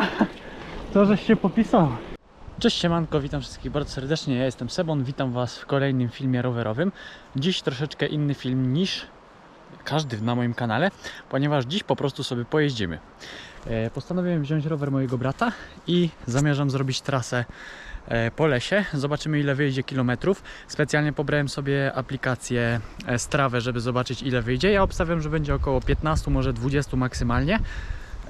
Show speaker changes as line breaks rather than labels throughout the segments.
To, żeś się popisał. Cześć siemanko, witam wszystkich bardzo serdecznie, ja jestem Sebon, witam Was w kolejnym filmie rowerowym. Dziś troszeczkę inny film niż każdy na moim kanale, ponieważ dziś po prostu sobie pojeździmy. E, Postanowiłem wziąć rower mojego brata i zamierzam zrobić trasę e, po lesie. Zobaczymy ile wyjdzie kilometrów. Specjalnie pobrałem sobie aplikację e, Strawę, żeby zobaczyć ile wyjdzie. Ja obstawiam, że będzie około 15, może 20 maksymalnie.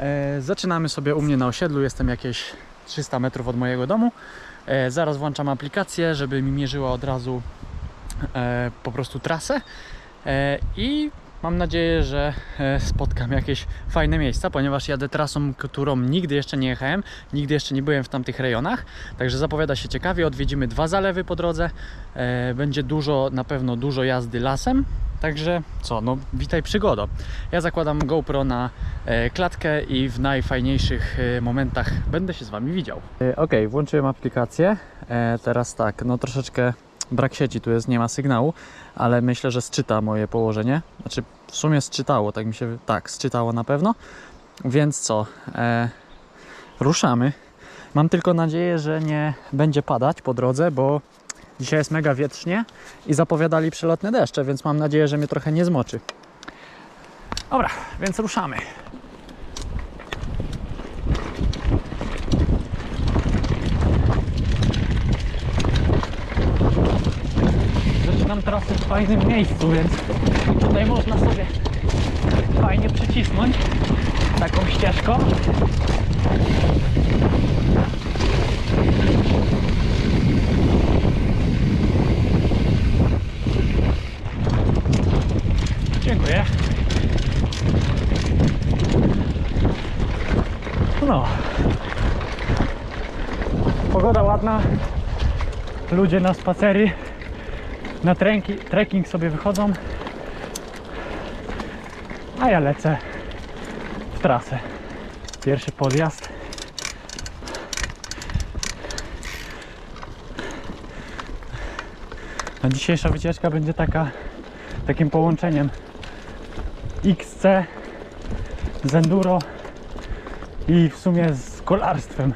E, Zaczynamy sobie u mnie na osiedlu, jestem jakieś 300 metrów od mojego domu. E, Zaraz włączam aplikację, żeby mi mierzyła od razu e, po prostu trasę i mam nadzieję, że e, spotkam jakieś fajne miejsca, ponieważ jadę trasą, którą nigdy jeszcze nie jechałem, nigdy jeszcze nie byłem w tamtych rejonach, także zapowiada się ciekawie, odwiedzimy dwa zalewy po drodze, e, będzie dużo, na pewno dużo jazdy lasem, także co, no witaj przygodo. Ja zakładam GoPro na e, klatkę i w najfajniejszych momentach będę się z Wami widział. Ok, włączyłem aplikację. Teraz tak, no troszeczkę brak sieci tu jest, nie ma sygnału, ale myślę, że sczyta moje położenie. Znaczy, w sumie sczytało, tak mi się. Tak, sczytało na pewno. Więc co? E, ruszamy. Mam tylko nadzieję, że nie będzie padać po drodze, bo dzisiaj jest mega wietrznie i zapowiadali przelotne deszcze, więc mam nadzieję, że mnie trochę nie zmoczy. Dobra, więc ruszamy. W fajnym miejscu, więc tutaj można sobie fajnie przycisnąć taką ścieżką. Dziękuję. No. Pogoda ładna. Ludzie na spacery, na trenki, trekking sobie wychodzą. A ja lecę w trasę. Pierwszy podjazd. A dzisiejsza wycieczka będzie taka takim połączeniem XC z enduro i w sumie z kolarstwem.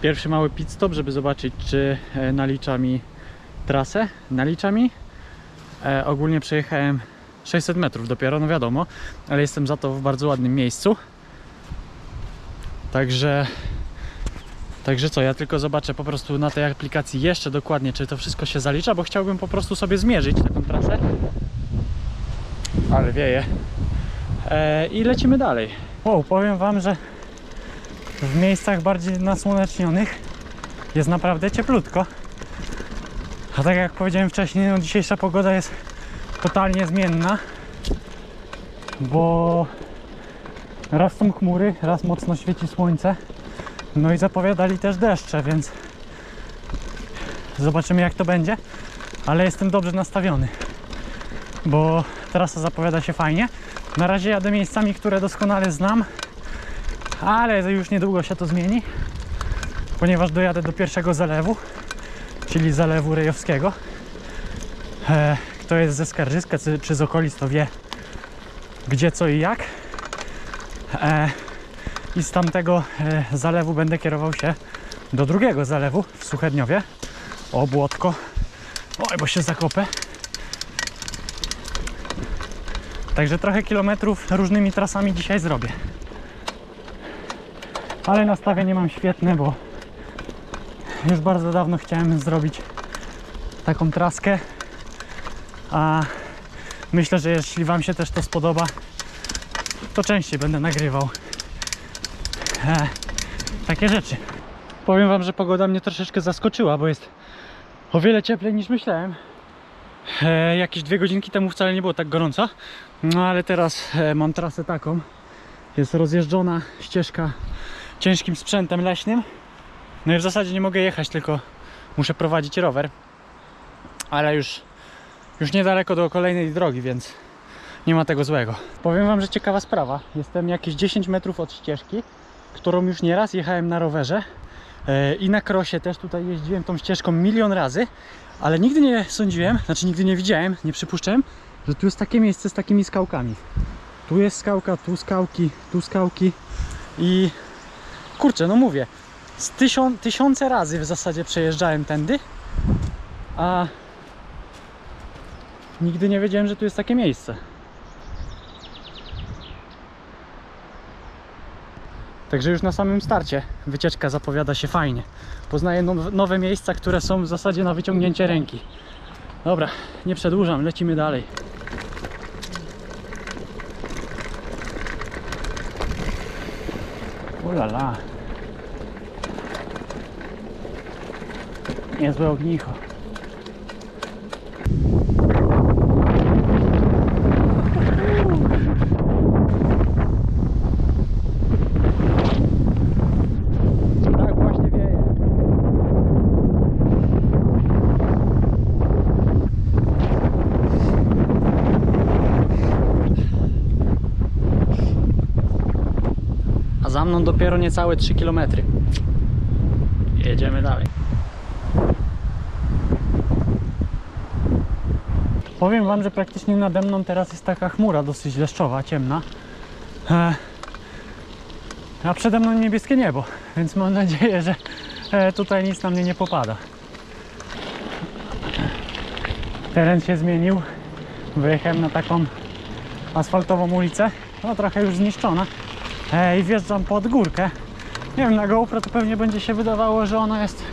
Pierwszy mały pit stop, żeby zobaczyć czy e, nalicza mi trasę. Nalicza mi. E, ogólnie przejechałem 600 metrów dopiero, no wiadomo, ale jestem za to w bardzo ładnym miejscu. Także Także co, ja tylko zobaczę po prostu na tej aplikacji jeszcze dokładnie, czy to wszystko się zalicza, bo chciałbym po prostu sobie zmierzyć taką trasę. Ale wieje. E, I lecimy dalej. Wow, powiem Wam, że w miejscach bardziej nasłonecznionych jest naprawdę cieplutko. A tak jak powiedziałem wcześniej, no dzisiejsza pogoda jest totalnie zmienna, bo raz są chmury, raz mocno świeci słońce. No i zapowiadali też deszcze, więc zobaczymy jak to będzie. Ale jestem dobrze nastawiony, bo trasa zapowiada się fajnie. Na razie jadę miejscami, które doskonale znam, ale już niedługo się to zmieni, ponieważ dojadę do pierwszego zalewu, czyli zalewu rejowskiego. E, Kto jest ze Skarżyska czy, z okolic, to wie gdzie, co i jak. E, I z tamtego e, zalewu będę kierował się do drugiego zalewu w Suchedniowie. O, błotko. Oj, bo się zakopę. Także trochę kilometrów różnymi trasami dzisiaj zrobię. Ale nastawienie mam świetne, bo już bardzo dawno chciałem zrobić taką traskę. A myślę, że jeśli Wam się też to spodoba, to częściej będę nagrywał e, takie rzeczy. Powiem Wam, że pogoda mnie troszeczkę zaskoczyła, bo jest o wiele cieplej niż myślałem. E, jakieś dwie godzinki temu wcale nie było tak gorąco, no ale teraz e, mam trasę taką. Jest rozjeżdżona ścieżka ciężkim sprzętem leśnym. No i w zasadzie nie mogę jechać, tylko muszę prowadzić rower. Ale już, już niedaleko do kolejnej drogi, więc nie ma tego złego. Powiem Wam, że ciekawa sprawa. Jestem jakieś 10 metrów od ścieżki, którą już nieraz jechałem na rowerze e, i na krosie też tutaj jeździłem tą ścieżką milion razy, ale nigdy nie sądziłem, znaczy nigdy nie widziałem, nie przypuszczałem, że tu jest takie miejsce z takimi skałkami. Tu jest skałka, tu skałki, tu skałki i Kurczę, no mówię, z tysią, tysiące razy w zasadzie przejeżdżałem tędy, a nigdy nie wiedziałem, że tu jest takie miejsce. Także już na samym starcie wycieczka zapowiada się fajnie. Poznaję now- nowe miejsca, które są w zasadzie na wyciągnięcie ręki. Dobra, nie przedłużam, lecimy dalej. Ulala. Niezłe ognicho. Tak właśnie wieje. A za mną dopiero niecałe 3 km. Jedziemy dalej. Powiem Wam, że praktycznie nade mną teraz jest taka chmura dosyć deszczowa, ciemna. E, a przede mną niebieskie niebo, więc mam nadzieję, że e, tutaj nic na mnie nie popada. Teren się zmienił. Wyjechałem na taką asfaltową ulicę, no trochę już zniszczona. E, I wjeżdżam pod górkę. Nie wiem, na GoPro to pewnie będzie się wydawało, że ona jest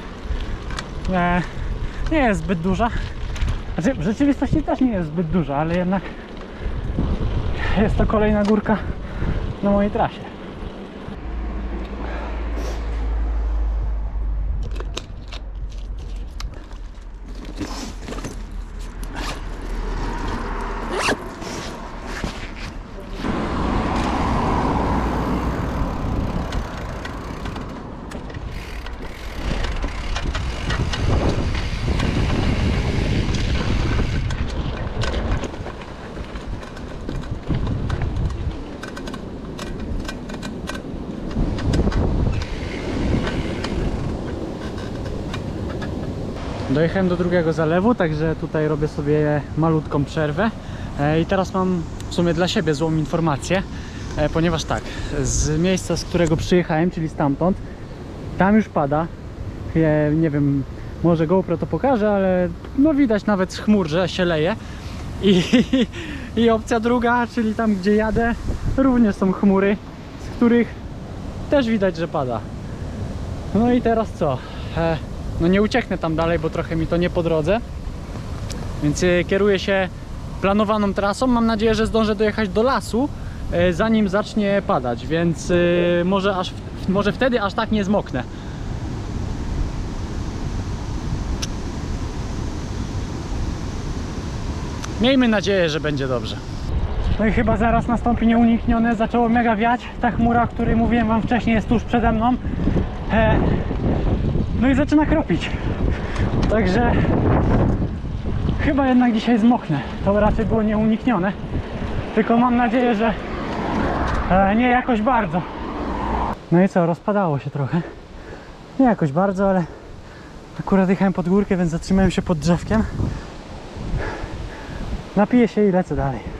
nie jest zbyt duża. Znaczy, w rzeczywistości też nie jest zbyt duża, ale jednak jest to kolejna górka na mojej trasie. Dojechałem do drugiego zalewu, także tutaj robię sobie malutką przerwę. E, I teraz mam w sumie dla siebie złą informację, e, ponieważ tak, z miejsca, z którego przyjechałem, czyli stamtąd, tam już pada. E, Nie wiem, może GoPro to pokaże, ale no widać nawet z chmur, że się leje. I, I opcja druga, czyli tam gdzie jadę, również są chmury, z których też widać, że pada. No i teraz co? No nie ucieknę tam dalej, bo trochę mi to nie po drodze. Więc e, kieruję się planowaną trasą. Mam nadzieję, że zdążę dojechać do lasu, e, zanim zacznie padać, więc e, może, aż, może wtedy aż tak nie zmoknę. Miejmy nadzieję, że będzie dobrze. No i chyba zaraz nastąpi nieuniknione. Zaczęło mega wiać. Ta chmura, o której mówiłem Wam wcześniej, jest tuż przede mną. No i zaczyna kropić. Także chyba jednak dzisiaj zmoknę. To raczej było nieuniknione. Tylko mam nadzieję, że e, nie jakoś bardzo. No i co, rozpadało się trochę. Nie jakoś bardzo, ale akurat jechałem pod górkę, więc zatrzymałem się pod drzewkiem. Napiję się i lecę dalej.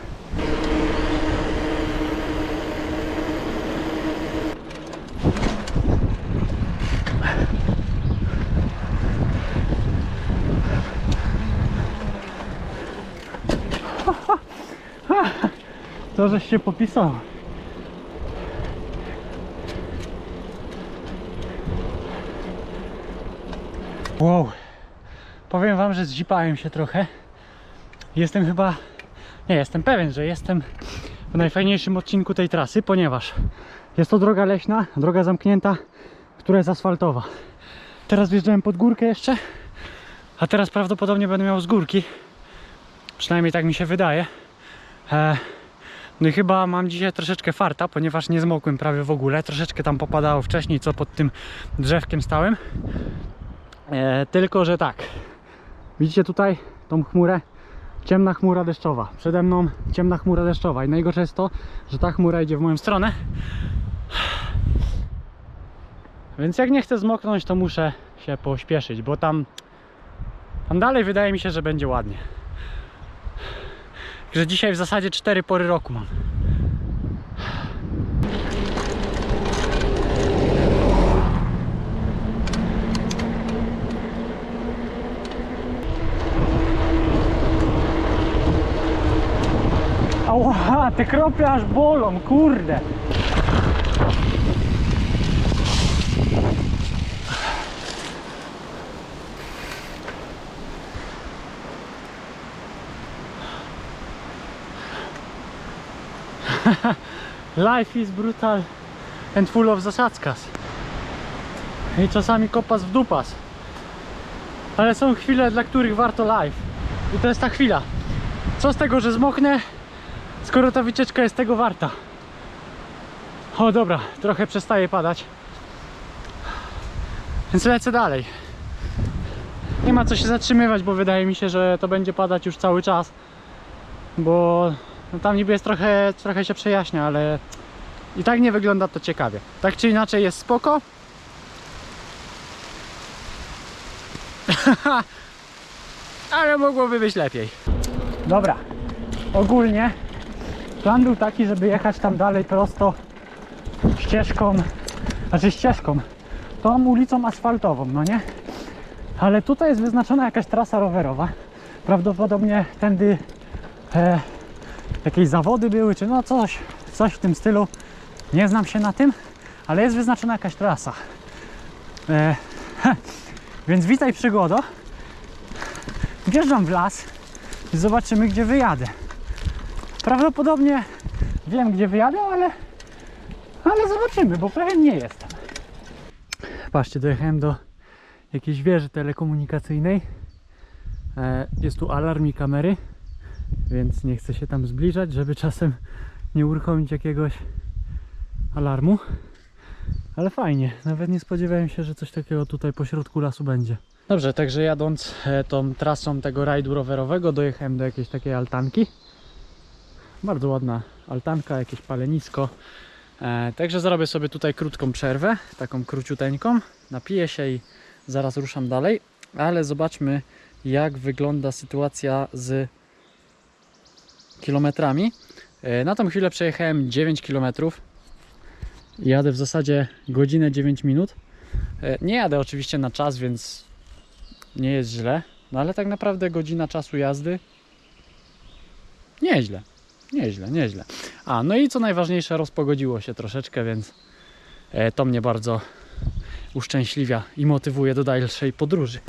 To, żeś się popisał. Wow. Powiem wam, że zdzipałem się trochę. Jestem chyba... Nie, jestem pewien, że jestem w najfajniejszym odcinku tej trasy, ponieważ jest to droga leśna, droga zamknięta, która jest asfaltowa. Teraz wjeżdżałem pod górkę jeszcze, a teraz prawdopodobnie będę miał z górki. Przynajmniej tak mi się wydaje. E, no i chyba mam dzisiaj troszeczkę farta, ponieważ nie zmokłem prawie w ogóle. Troszeczkę tam popadało wcześniej, co pod tym drzewkiem stałem. E, tylko, że tak. Widzicie tutaj tą chmurę? Ciemna chmura deszczowa. Przede mną ciemna chmura deszczowa. I najgorsze jest to, że ta chmura idzie w moją stronę. Więc jak nie chcę zmoknąć, to muszę się pośpieszyć, bo tam, tam dalej wydaje mi się, że będzie ładnie. Także dzisiaj w zasadzie cztery pory roku mam. Ała, te krople aż bolą, kurde. Life is brutal and full of zasadzkas. I czasami kopas w dupas. Ale są chwile, dla których warto life. I to jest ta chwila. Co z tego, że zmoknę, skoro ta wycieczka jest tego warta. O dobra, trochę przestaje padać. Więc lecę dalej. Nie ma co się zatrzymywać, bo wydaje mi się, że to będzie padać już cały czas. Bo no tam niby jest trochę, trochę się przejaśnia, ale i tak nie wygląda to ciekawie. Tak czy inaczej jest spoko. ale mogłoby być lepiej. Dobra, ogólnie plan był taki, żeby jechać tam dalej prosto ścieżką, znaczy ścieżką, tą ulicą asfaltową, no nie? Ale tutaj jest wyznaczona jakaś trasa rowerowa. Prawdopodobnie tędy e, jakieś zawody były, czy no coś, coś w tym stylu. Nie znam się na tym, ale jest wyznaczona jakaś trasa. E, więc witaj przygodo. Wjeżdżam w las i zobaczymy gdzie wyjadę. Prawdopodobnie wiem gdzie wyjadę, ale, ale zobaczymy, bo pewien nie jestem. Patrzcie, dojechałem do jakiejś wieży telekomunikacyjnej. E, Jest tu alarm i kamery, więc nie chcę się tam zbliżać, żeby czasem nie uruchomić jakiegoś alarmu. Ale fajnie, nawet nie spodziewałem się, że coś takiego tutaj po środku lasu będzie. Dobrze, także jadąc e, tą trasą tego rajdu rowerowego dojechałem do jakiejś takiej altanki. Bardzo ładna altanka, jakieś palenisko. E, także zrobię sobie tutaj krótką przerwę, taką króciuteńką. Napiję się i zaraz ruszam dalej. Ale zobaczmy jak wygląda sytuacja z kilometrami. E, Na tą chwilę przejechałem 9 km. Jadę w zasadzie godzinę 9 minut. E, Nie jadę oczywiście na czas, więc nie jest źle. No ale tak naprawdę godzina czasu jazdy nieźle. Nieźle, nieźle. A, no i co najważniejsze, rozpogodziło się troszeczkę, więc e, to mnie bardzo uszczęśliwia i motywuje do dalszej podróży.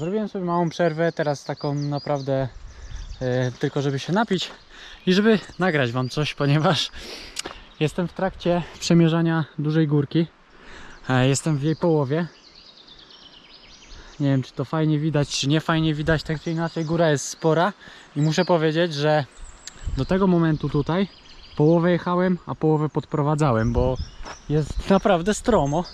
Zrobiłem sobie małą przerwę, teraz taką naprawdę e, tylko żeby się napić i żeby nagrać Wam coś, ponieważ jestem w trakcie przemierzania dużej górki. Jestem w jej połowie. Nie wiem, czy to fajnie widać, czy nie fajnie widać, tak czy inaczej góra jest spora i muszę powiedzieć, że do tego momentu tutaj połowę jechałem, a połowę podprowadzałem, bo jest naprawdę stromo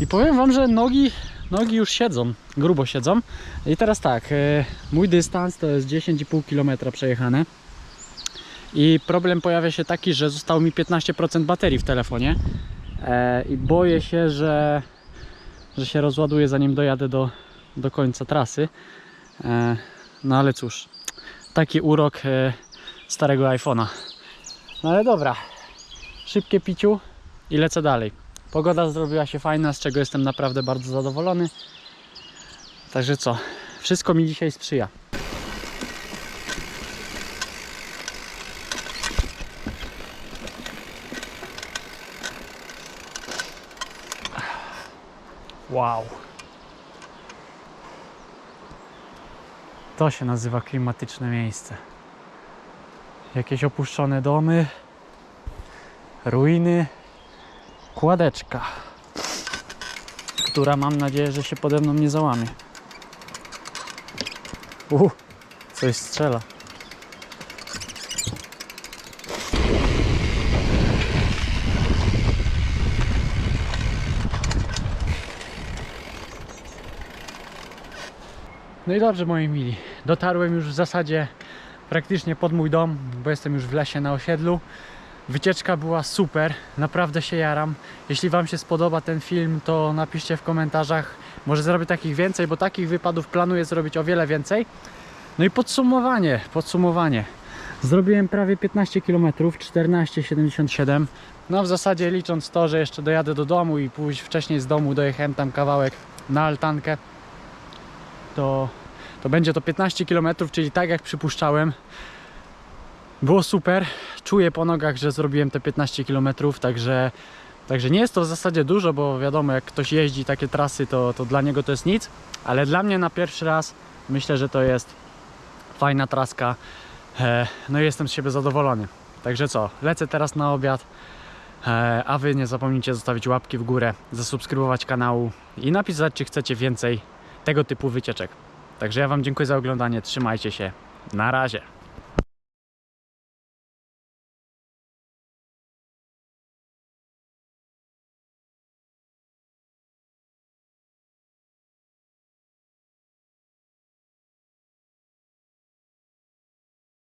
i powiem Wam, że nogi, nogi już siedzą, grubo siedzą i teraz tak, e, mój dystans to jest 10,5 km przejechane i problem pojawia się taki, że zostało mi 15% baterii w telefonie e, i boję się, że, że się rozładuje zanim dojadę do, do końca trasy. E, no ale cóż, taki urok starego iPhone'a. No ale dobra, szybkie piciu i lecę dalej. Pogoda zrobiła się fajna, z czego jestem naprawdę bardzo zadowolony. Także co, wszystko mi dzisiaj sprzyja. Wow. To się nazywa klimatyczne miejsce. Jakieś opuszczone domy, ruiny, kładeczka, która mam nadzieję, że się pode mną nie załamie. Uh, coś strzela. No i dobrze moi mili, dotarłem już w zasadzie praktycznie pod mój dom, bo jestem już w lesie na osiedlu. Wycieczka była super, naprawdę się jaram. Jeśli Wam się spodoba ten film, to napiszcie w komentarzach. Może zrobię takich więcej, bo takich wypadów planuję zrobić o wiele więcej. No i podsumowanie, podsumowanie. Zrobiłem prawie 15 km, 14,77. No w zasadzie licząc to, że jeszcze dojadę do domu i pójść wcześniej z domu, dojechałem tam kawałek na altankę. to, to będzie to 15 km, czyli tak jak przypuszczałem. Było super. Czuję po nogach, że zrobiłem te 15 km, także, także nie jest to w zasadzie dużo, bo wiadomo, jak ktoś jeździ takie trasy, to, to dla niego to jest nic, ale dla mnie na pierwszy raz myślę, że to jest fajna traska. E, No i jestem z siebie zadowolony. Także co, lecę teraz na obiad. E, A wy nie zapomnijcie zostawić łapki w górę, zasubskrybować kanału i napisać, czy chcecie więcej tego typu wycieczek. Także ja Wam dziękuję za oglądanie. Trzymajcie się. Na razie.